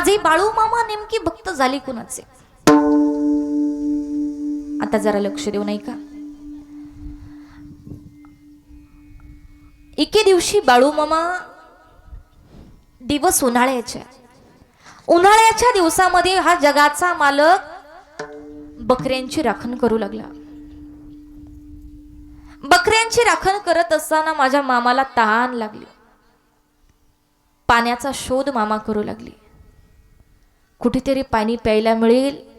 माझे बाळू मामा नेमकी भक्त झाली कुणाचे? आता जरा लक्ष देऊ नाही का? एके दिवशी बाळू मामा दिवस उन्हाळ्याच्या. उन्हाळ्याच्या दिवसामध्ये हा जगाचा मालक बकऱ्यांची राखण करू लागला. बकऱ्यांची राखण करत असताना माझ्या मामाला तहान लागली. पाण्याचा शोध मामा करू लागली. कुठेतरी पाणी प्यायला मिळेल.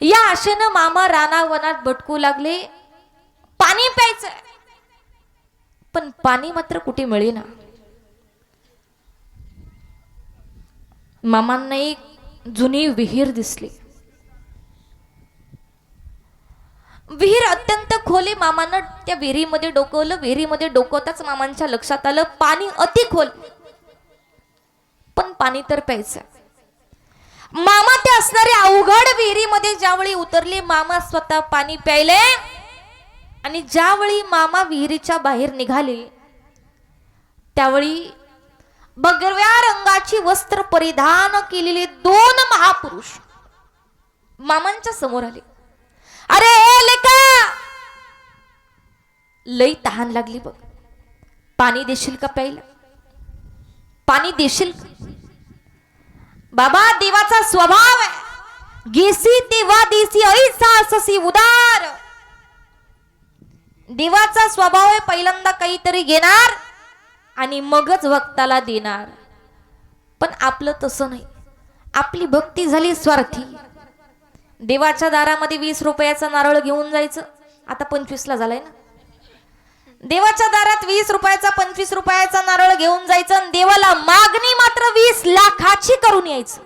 या आशेनं मामा रानावनात भटकू लागले. पाणी प्यायचं पण पाणी मात्र कुठे मिळेना. मामांना एक जुनी विहीर दिसली. विहीर अत्यंत खोली मामानं त्या विहिरीमध्ये डोकवलं. विहिरीमध्ये डोकवताच मामांच्या लक्षात आलं. पाणी अति खोल. पण पाणी तर प्यायचं मामा ते असणारे अवघड विहिरीमध्ये ज्यावेळी उतरले मामा स्वतः पाणी प्यायले. आणि ज्यावेळी मामा विहिरीच्या बाहेर निघाले त्यावेळी बगव्या रंगाची वस्त्र परिधान केलेले दोन महापुरुष मामांच्या समोर आले. अरे लेका! लई तहान लागली बघ. पाणी देशील का प्यायला? पाणी देशील का? बाबा देवाचा स्वभाव आहे. गेसी तेव्हा देसी ऐसा ससी उदार. देवाचा स्वभाव आहे पहिल्यांदा काहीतरी घेणार आणि मगच भक्ताला देणार. पण आपलं तसं नाही. आपली भक्ती झाली स्वार्थी. देवाच्या दारामध्ये वीस रुपयाचा नारळ घेऊन जायचं. आता पंचवीसला झालाय ना? देवाच्या दारात वीस रुपयाचा पंचवीस रुपयाचा नारळ घेऊन जायचं आणि देवाला मागणी मात्र वीस लाखाची करून यायचं.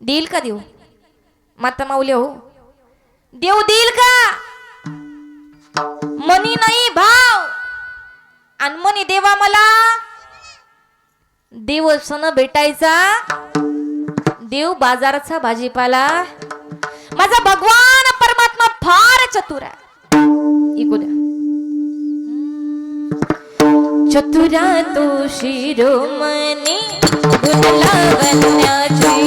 देईल का देव? माता माऊली हो देव देईल का? मनी नाही भाव. आणि मनी देवा मला. देव सण भेटायचा. देव बाजाराचा भाजीपाला. माझा भगवान परमात्मा फार चतुर आहे. ऐकू द्या. चतुरा तो शिरोमणी गुणलावण्याची खाणी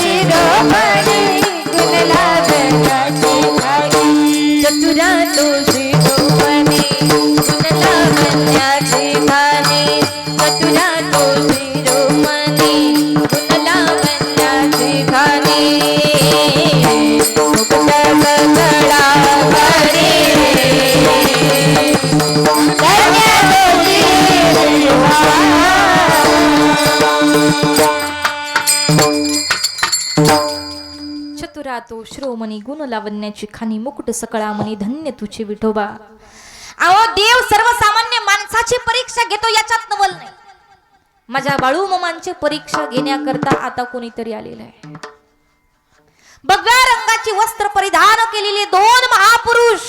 तो चतुरा तो श्रोमणी गुण लावण्याची खानी मुकुट सकळामणी धन्य तुझे विठोबा. अहो देव सर्वसामान्य माणसाची परीक्षा घेतो याच्यात नवल नाही. माझ्या बाळू ममांची परीक्षा घेण्याकरता आता कोणीतरी आलेलं आहे. भगव्या रंगाची वस्त्र परिधान केलेले दोन महापुरुष.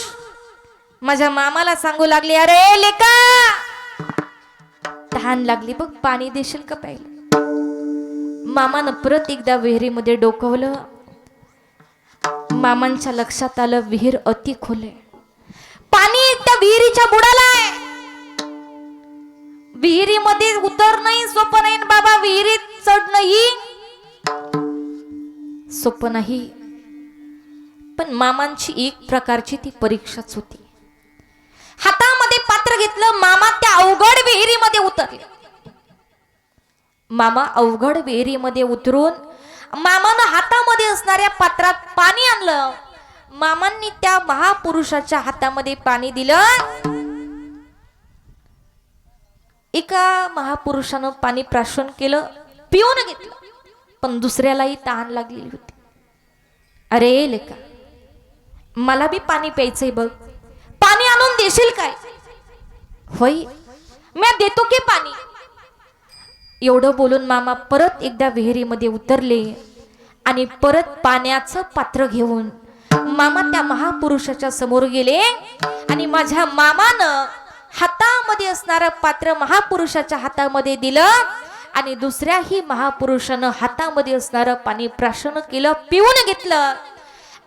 माझ्या मामाला सांगू लागले अरे लेका तहान लागली बघ पाणी देशील का प्यायला? मामानं परत एकदा विहिरीमध्ये डोकवलं. मामांच्या लक्षात आलं विहीर अति खोल आहे. पाणी त्या विहिरीच्या बुडाला आहे. विहिरीमध्ये उतरणंही सोपं नाही आणि बाबा विहिरीत चढणंही सोपं नाही. पण मामांची एक प्रकारची ती परीक्षाच होती. हातामध्ये पात्र घेतलं मामा त्या अवघड विहिरीमध्ये उतरले. मामा अवघड विहिरीमध्ये उतरून मामानं हातामध्ये असणाऱ्या पात्रात पाणी आणलं. मामांनी त्या महापुरुषाच्या हातामध्ये पाणी दिलं. एका महापुरुषानं पाणी प्राशन केलं पिऊन घेतलं पण दुसऱ्यालाही तहान लागलेली होती. अरे लेका मला बी पाणी प्यायचंय बघ. पाणी आणून देशील काय? होय मी देतो की पाणी? एवढं बोलून मामा परत एकदा विहिरीमध्ये उतरले आणि परत पाण्याचं पात्र घेऊन मामा त्या महापुरुषाच्या समोर गेले आणि माझ्या मामानं हातामध्ये असणारं पात्र महापुरुषाच्या हातामध्ये दिलं आणि दुसऱ्याही महापुरुषानं हातामध्ये असणारं पाणी प्राशन केलं पिऊन घेतलं.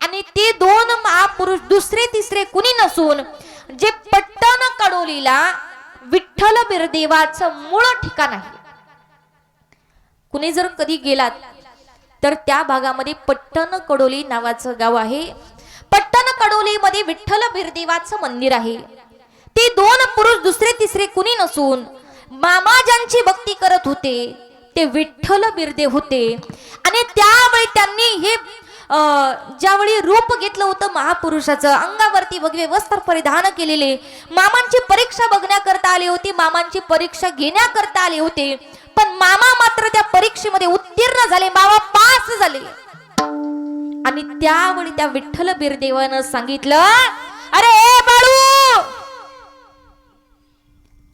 आणि ते दोन महापुरुष दुसरे तिसरे कुणी नसून जे पट्टण कडोलीला विठ्ठल बिरदेवाचं मूळ ठिकाण आहे. कुणी जर कधी गेलात तर त्या भागामध्ये पट्टण कडोली नावाचं गाव आहे. पट्टण कडोलीमध्ये विठ्ठल बिरदेवाचं मंदिर आहे. ते दोन पुरुष दुसरे तिसरे कुणी नसून मामा ज्यांची भक्ती करत होते. ते विठ्ठल बिरदे होते. आणि त्यावेळी त्यांनी हे ज्यावेळी रूप घेतलं होतं महापुरुषाचं अंगावरती भगवे वस्त्र परिधान केलेले मामांची परीक्षा बघण्याकरता आले होते मामांची परीक्षा घेण्याकरता आले होते. पण मामा मात्र त्या परीक्षेमध्ये उत्तीर्ण झाले मामा पास झाले. आणि त्यावेळी त्या विठ्ठल बिरदेवानं सांगितलं अरे ए बाळू!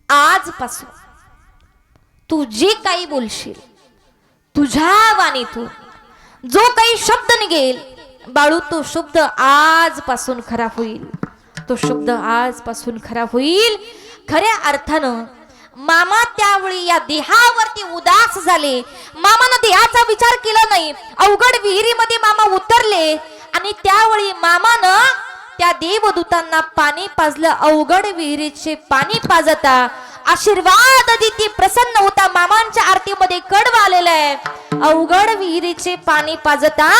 आजपासून तू जे काही बोलशील तुझ्या वाणीतून जो काही शब्द निघेल बाळू तो शब्द आजपासून खरा होईल. तो शब्द आजपासून खरा होईल. खऱ्या अर्थानं मामा त्यावेळी या देहावरती उदास झाले. मामानं देहाचा विचार केला नाही. अवघड विहिरीमध्ये मामा उतरले आणि त्यावेळी मामानं त्या देवदूतांना पाणी पाजलं. अवघड विहिरीचे पाणी पाजता आशीर्वाद दिती प्रसन्न होता. मामांच्या आरतीमध्ये कडव आलेलं आहे. अवघड विहिरीचे पाणी पाजता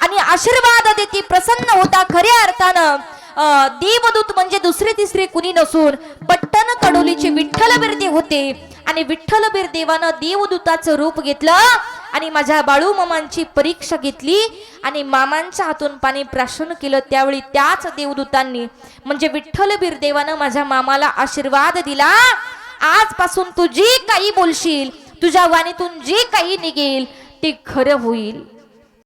आणि आशीर्वाद देती प्रसन्न होता. खऱ्या अर्थानं देवदूत म्हणजे दुसरे तिसरे कुणी नसून पट्टण कडोलीचे विठ्ठल बिरदे होते. आणि विठ्ठल बिरदेवानं देवदूताचं रूप घेतलं आणि माझ्या बाळू मामांची परीक्षा घेतली आणि मामांच्या हातून पाणी प्राशन केलं. त्यावेळी त्याच देवदूतांनी म्हणजे विठ्ठल बिरदेवानं माझ्या मामाला आशीर्वाद दिला. आजपासून तू जे काही बोलशील तुझ्या वाणीतून जे काही निघेल ते खरं होईल.